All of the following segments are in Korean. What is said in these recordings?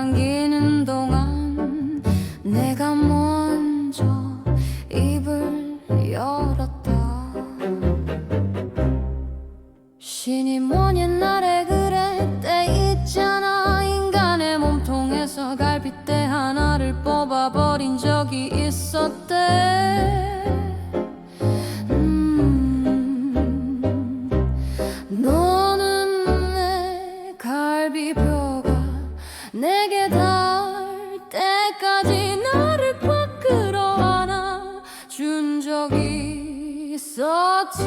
당기는 동안 내가 먼저 입을 열었다 신이 뭐 냐？날 에 그래 때 있잖아 인간의 몸통에서 갈빗대 하나를 뽑아버린 적이 있었대 있었지.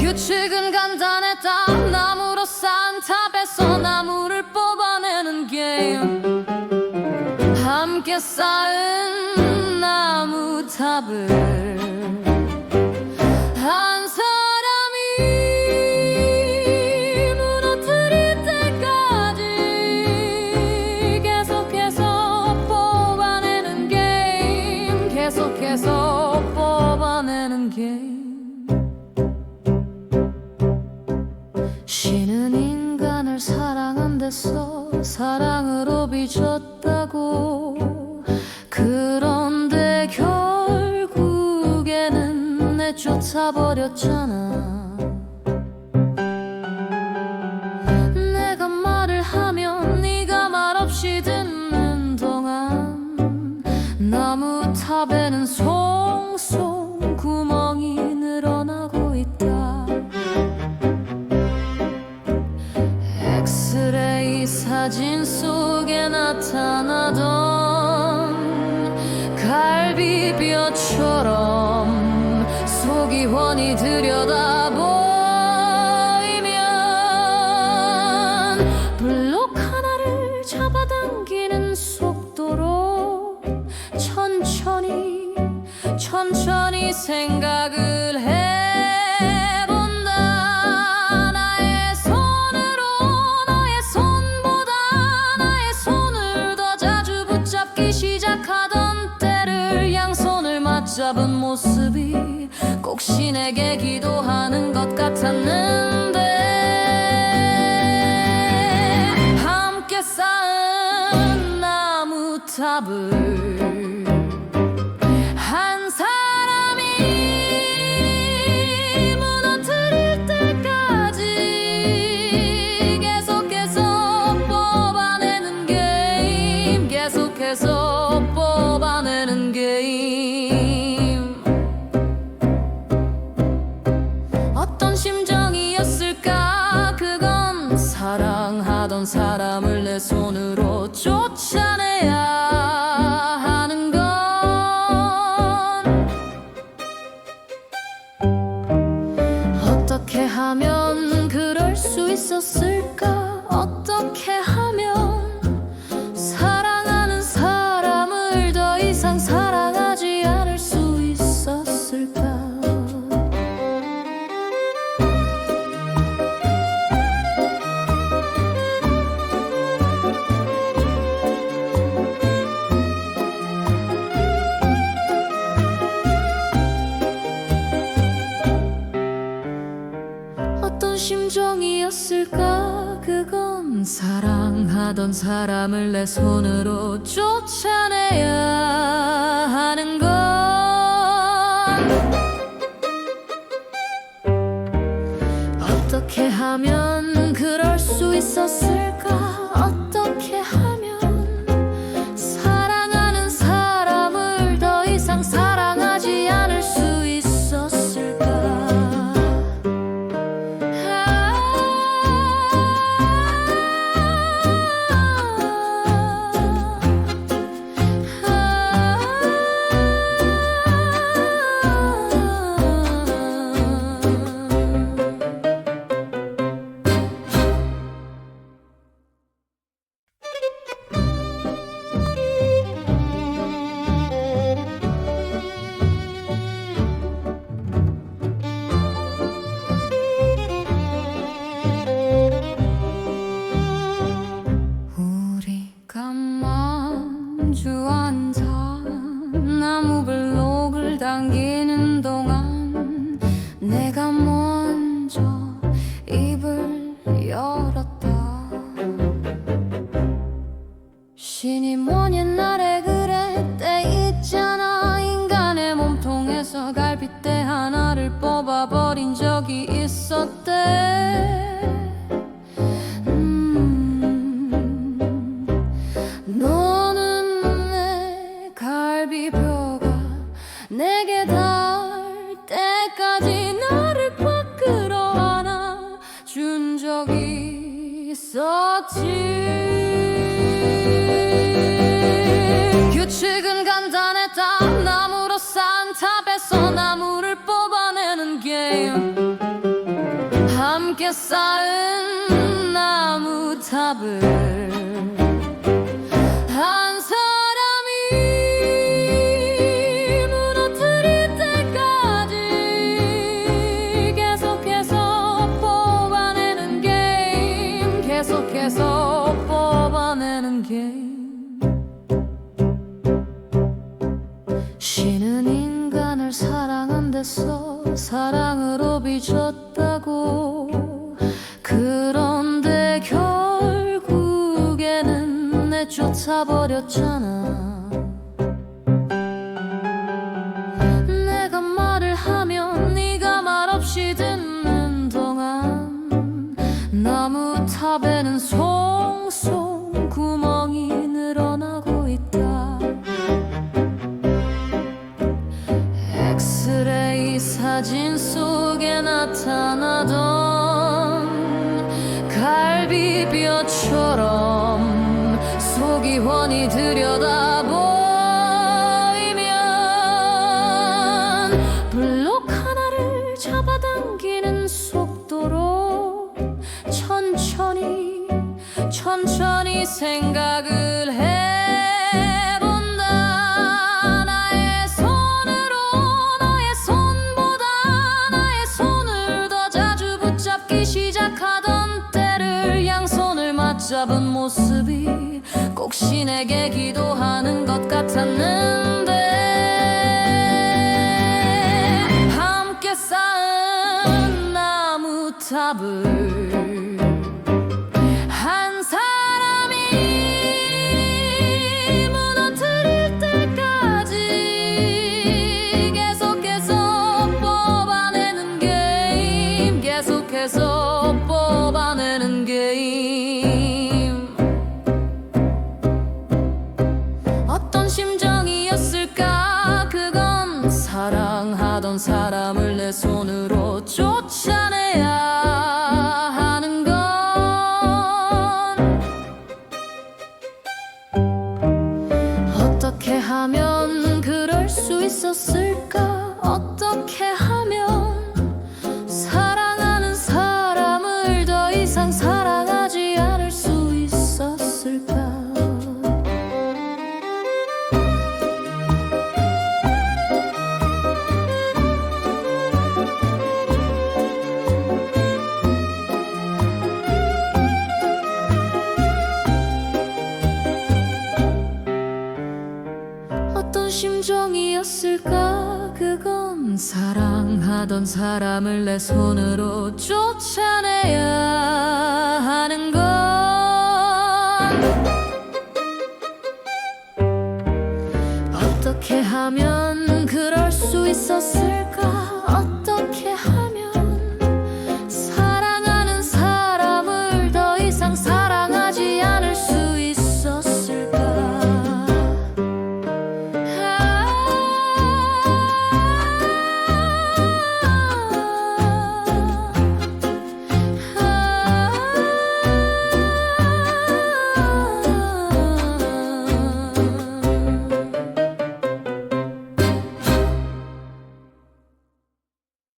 규칙은 간단했다. 나무로 쌓은 탑에서 나무를 뽑아내는 게임. 함께 쌓은 나무 탑을 신은 인간을 사랑한 데서 사랑으로 빚었다고. 그런데 결국에는 내쫓아버렸잖아 속에 나타나던 갈비뼈처럼 속이 훤히 들여다보이면 블록 하나를 잡아당기는 속도로 천천히 천천히 생각을 해 꼭 신에게 기도하는 것 같았는데 함께 쌓은 나무 탑을 사랑하던 사람을 내 손으로 쫓아내야 하는 건 어떻게 하면 그럴 수 있었을 사랑하던 사람을 내 손으로 쫓아내야 하는 건 어떻게 하면 그럴 수 있었을까? 어떻게 하면 갈빗대 하나를 뽑아버린 적이 있었대. 음, 너는 내 갈비뼈가 내게 닿을 때까지 나를 밖으로 안아 준 적이 있었지. 규칙 쌓은 나무탑을 한 사람이 무너뜨릴 때까지 계속해서 뽑아내는 게임 계속해서 뽑아내는 게임. 신은 인간을 사랑한 데서 사랑으로 빚었다 내쫓아버렸잖아. 내가 말을 하면 네가 말없이 듣는 동안 나무 탑에는 송송 구멍이 늘어나고 있다. 엑스레이 사진 속에 나타나던 훤히 들여다보이면 블록 하나를 잡아당기는 속도로 천천히 천천히 생각을 해 꼭 신에게 기도하는 것 같았는데 함께 쌓은 나무 탑을 사람을 내 손으로 쫓아내야 사랑하던 사람을 내 손으로 쫓아내야 하는 건 어떻게 하면 그럴 수 있었을까? 어떻게 하면